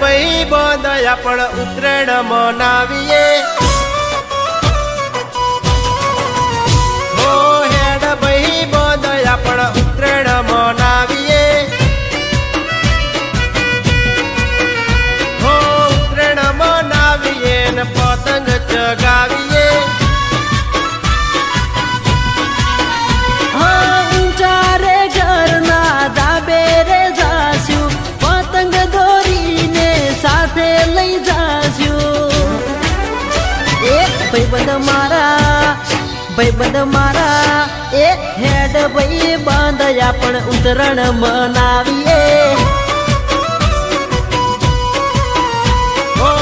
પૈ બદયા પણ ઉત્તરાયણ મનાવીએ. ભાઈબંધ મારા ભાઈબંધ મારા એ હેડ ભાઈ બંધ આપણ ઉતરણ મનાવીએ. હો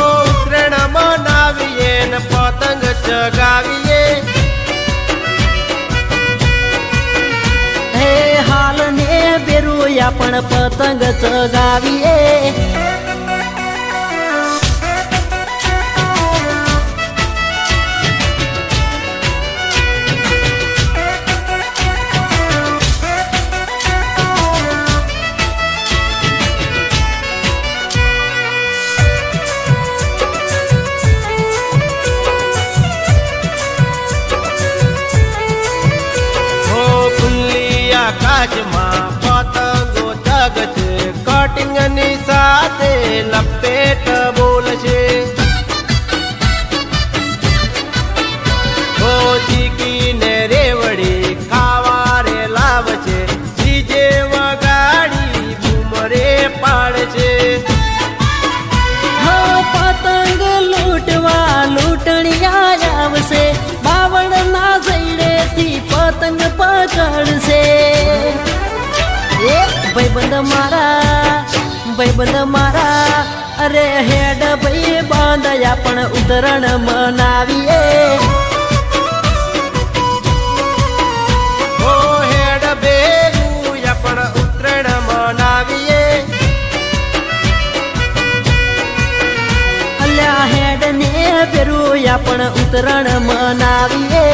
મનાવીએ ને પતંગ ચગાવીએ. હે હાલ ને બેરું આપણ પતંગ ચગાવીએ. Fátima. ભાઈબંધ મારા ભાઈબંધ મારા. અરે હેડ ભાઈ બાંધયા પણ ઉતરણ મનાવીએ. ઓ હેડ ભેગું આપણે ઉત્તરાયણ મનાવીએ. અલ્યા હેડ ને પેરું પણ ઉતરણ મનાવીએ.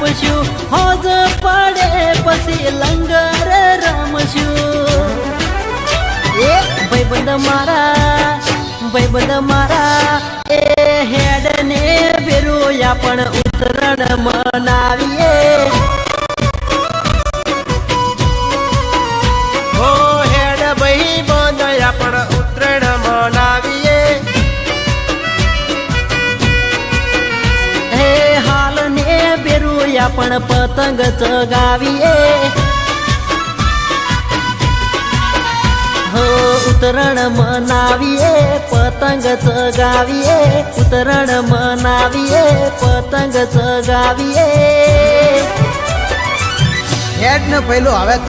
કાપશું હોજ પડે પછી લંગર રમશું એ ભાઈબંધ મારા ભાઈબંધ મારા, એ હેડ ને બેરોયા પણ ઉતરણ મનાવીએ. પણ પતંગ ચગાવીએ. હો, ઉતરણ મનાવીએ, પતંગ ચગાવીએ. ઉતરણ મનાવીએ, પતંગ ચગાવીએ. હેડ ને પહેલો હવે